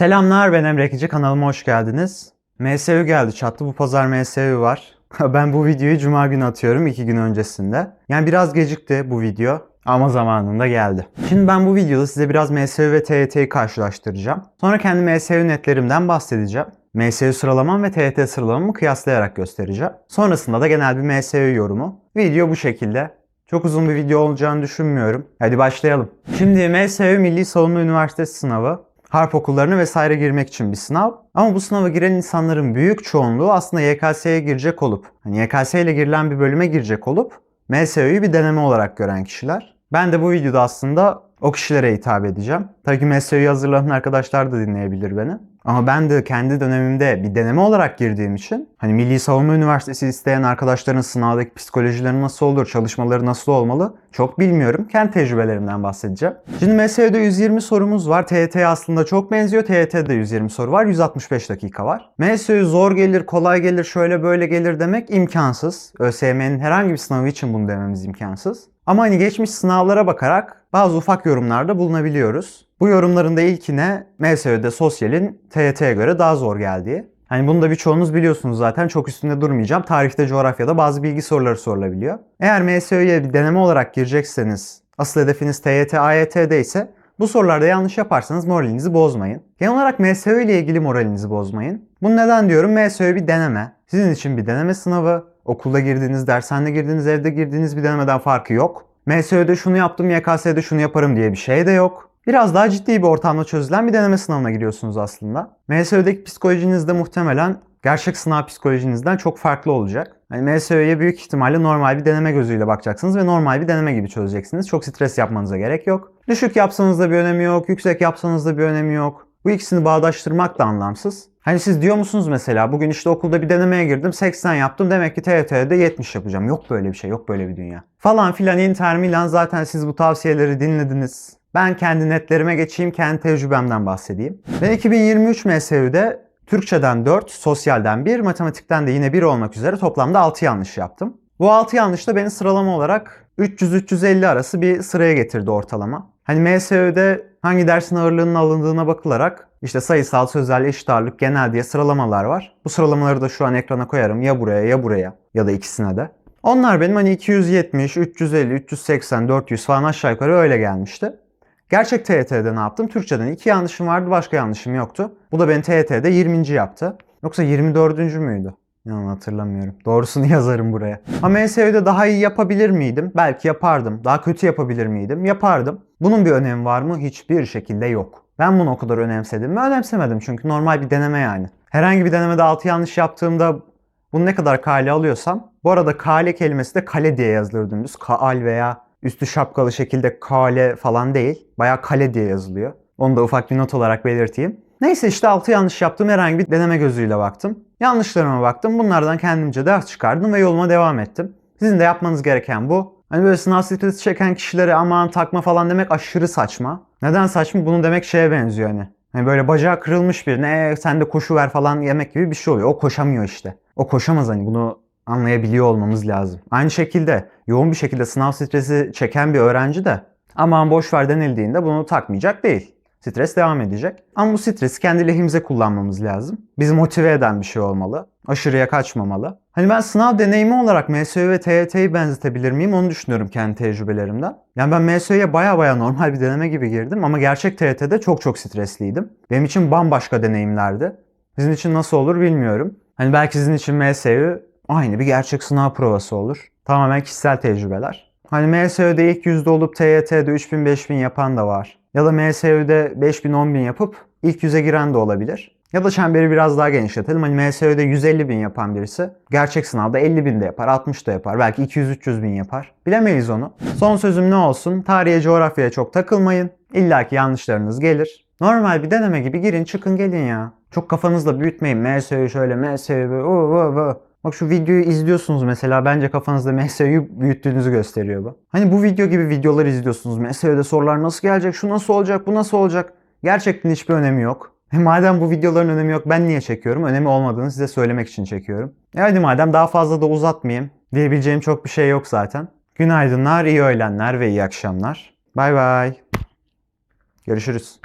Selamlar ben Emre Ekici kanalıma hoş geldiniz. MSU geldi çattı bu pazar MSU var. ben bu videoyu cuma günü atıyorum iki gün öncesinde. Yani biraz gecikti bu video ama zamanında geldi. Şimdi ben bu videoda size biraz MSU ve TYT'yi karşılaştıracağım. Sonra kendi MSU netlerimden bahsedeceğim. MSU sıralamam ve TYT sıralamamı kıyaslayarak göstereceğim. Sonrasında da genel bir MSU yorumu. Video bu şekilde. Çok uzun bir video olacağını düşünmüyorum. Hadi başlayalım. Şimdi MSU Milli Savunma Üniversitesi sınavı harp okullarına vesaire girmek için bir sınav. Ama bu sınava giren insanların büyük çoğunluğu aslında YKS'ye girecek olup, hani YKS ile girilen bir bölüme girecek olup MSU'yu bir deneme olarak gören kişiler. Ben de bu videoda aslında o kişilere hitap edeceğim. Tabii ki MSU'yu hazırlanan arkadaşlar da dinleyebilir beni. Ama ben de kendi dönemimde bir deneme olarak girdiğim için hani Milli Savunma Üniversitesi isteyen arkadaşların sınavdaki psikolojileri nasıl olur, çalışmaları nasıl olmalı çok bilmiyorum. Kendi tecrübelerimden bahsedeceğim. Şimdi MSU'da 120 sorumuz var. TYT'ye aslında çok benziyor. TYT'de 120 soru var. 165 dakika var. MSU zor gelir, kolay gelir, şöyle böyle gelir demek imkansız. ÖSYM'nin herhangi bir sınavı için bunu dememiz imkansız. Ama hani geçmiş sınavlara bakarak bazı ufak yorumlarda bulunabiliyoruz. Bu yorumların da ilkine MSÖ'de sosyalin TYT'ye göre daha zor geldiği. Hani bunu da birçoğunuz biliyorsunuz zaten çok üstünde durmayacağım. Tarihte, coğrafyada bazı bilgi soruları sorulabiliyor. Eğer MSÖ'ye bir deneme olarak girecekseniz asıl hedefiniz TYT, AYT'de ise bu sorularda yanlış yaparsanız moralinizi bozmayın. Genel olarak MSÖ ile ilgili moralinizi bozmayın. Bunu neden diyorum? MSÖ bir deneme. Sizin için bir deneme sınavı. Okulda girdiğiniz, dershanede girdiğiniz, evde girdiğiniz bir denemeden farkı yok. MSÖ'de şunu yaptım, YKS'de şunu yaparım diye bir şey de yok. Biraz daha ciddi bir ortamda çözülen bir deneme sınavına giriyorsunuz aslında. MSÖ'deki psikolojiniz de muhtemelen gerçek sınav psikolojinizden çok farklı olacak. Yani MSÖ'ye büyük ihtimalle normal bir deneme gözüyle bakacaksınız ve normal bir deneme gibi çözeceksiniz. Çok stres yapmanıza gerek yok. Düşük yapsanız da bir önemi yok, yüksek yapsanız da bir önemi yok. Bu ikisini bağdaştırmak da anlamsız. Hani siz diyor musunuz mesela bugün işte okulda bir denemeye girdim 80 yaptım demek ki TYT'de 70 yapacağım. Yok böyle bir şey yok böyle bir dünya. Falan filan Inter Milan zaten siz bu tavsiyeleri dinlediniz. Ben kendi netlerime geçeyim, kendi tecrübemden bahsedeyim. Ben 2023 MSU'de Türkçeden 4, sosyalden 1, matematikten de yine 1 olmak üzere toplamda 6 yanlış yaptım. Bu 6 yanlış da beni sıralama olarak 300-350 arası bir sıraya getirdi ortalama. Hani MSU'de hangi dersin ağırlığının alındığına bakılarak işte sayısal, sözel, eşit ağırlık, genel diye sıralamalar var. Bu sıralamaları da şu an ekrana koyarım ya buraya ya buraya ya da ikisine de. Onlar benim hani 270, 350, 380, 400 falan aşağı yukarı öyle gelmişti. Gerçek TYT'de ne yaptım? Türkçeden iki yanlışım vardı, başka yanlışım yoktu. Bu da beni TYT'de 20. yaptı. Yoksa 24. müydü? İnan hatırlamıyorum. Doğrusunu yazarım buraya. Ama MSU'de daha iyi yapabilir miydim? Belki yapardım. Daha kötü yapabilir miydim? Yapardım. Bunun bir önemi var mı? Hiçbir şekilde yok. Ben bunu o kadar önemsedim mi? Önemsemedim çünkü normal bir deneme yani. Herhangi bir denemede 6 yanlış yaptığımda bunu ne kadar kale alıyorsam bu arada kale kelimesi de kale diye yazılır dümdüz. Kaal veya üstü şapkalı şekilde kale falan değil. Bayağı kale diye yazılıyor. Onu da ufak bir not olarak belirteyim. Neyse işte 6 yanlış yaptım herhangi bir deneme gözüyle baktım. Yanlışlarıma baktım. Bunlardan kendimce ders çıkardım ve yoluma devam ettim. Sizin de yapmanız gereken bu. Hani böyle sınav stresi çeken kişilere aman takma falan demek aşırı saçma. Neden saçma? Bunu demek şeye benziyor hani. Hani böyle bacağı kırılmış bir ne sen de koşu ver falan yemek gibi bir şey oluyor. O koşamıyor işte. O koşamaz hani bunu anlayabiliyor olmamız lazım. Aynı şekilde yoğun bir şekilde sınav stresi çeken bir öğrenci de aman boş ver denildiğinde bunu takmayacak değil. Stres devam edecek. Ama bu stresi kendi lehimize kullanmamız lazım. Bizi motive eden bir şey olmalı. Aşırıya kaçmamalı. Hani ben sınav deneyimi olarak MSÖ ve TYT'yi benzetebilir miyim onu düşünüyorum kendi tecrübelerimden. Yani ben MSÖ'ye baya baya normal bir deneme gibi girdim ama gerçek TYT'de çok çok stresliydim. Benim için bambaşka deneyimlerdi. Sizin için nasıl olur bilmiyorum. Hani belki sizin için MSÖ aynı bir gerçek sınav provası olur. Tamamen kişisel tecrübeler. Hani MSÖ'de ilk yüzde olup TYT'de 3000-5000 yapan da var. Ya da MSÜ'de 5000 10.000 yapıp ilk yüze giren de olabilir. Ya da çemberi biraz daha genişletelim. Hani MSÜ'de 150 bin yapan birisi gerçek sınavda 50 bin de yapar, 60 da yapar. Belki 200-300 bin yapar. Bilemeyiz onu. Son sözüm ne olsun? Tarihe, coğrafyaya çok takılmayın. İlla ki yanlışlarınız gelir. Normal bir deneme gibi girin çıkın gelin ya. Çok kafanızda büyütmeyin. MSÜ şöyle, MSÜ böyle. Oh, oh. Bak şu videoyu izliyorsunuz mesela bence kafanızda MSU'yu büyüttüğünüzü gösteriyor bu. Hani bu video gibi videolar izliyorsunuz. MSU'da sorular nasıl gelecek, şu nasıl olacak, bu nasıl olacak. Gerçekten hiçbir önemi yok. Madem bu videoların önemi yok ben niye çekiyorum? Önemi olmadığını size söylemek için çekiyorum. E hadi madem daha fazla da uzatmayayım. Diyebileceğim çok bir şey yok zaten. Günaydınlar, iyi öğlenler ve iyi akşamlar. Bay bay. Görüşürüz.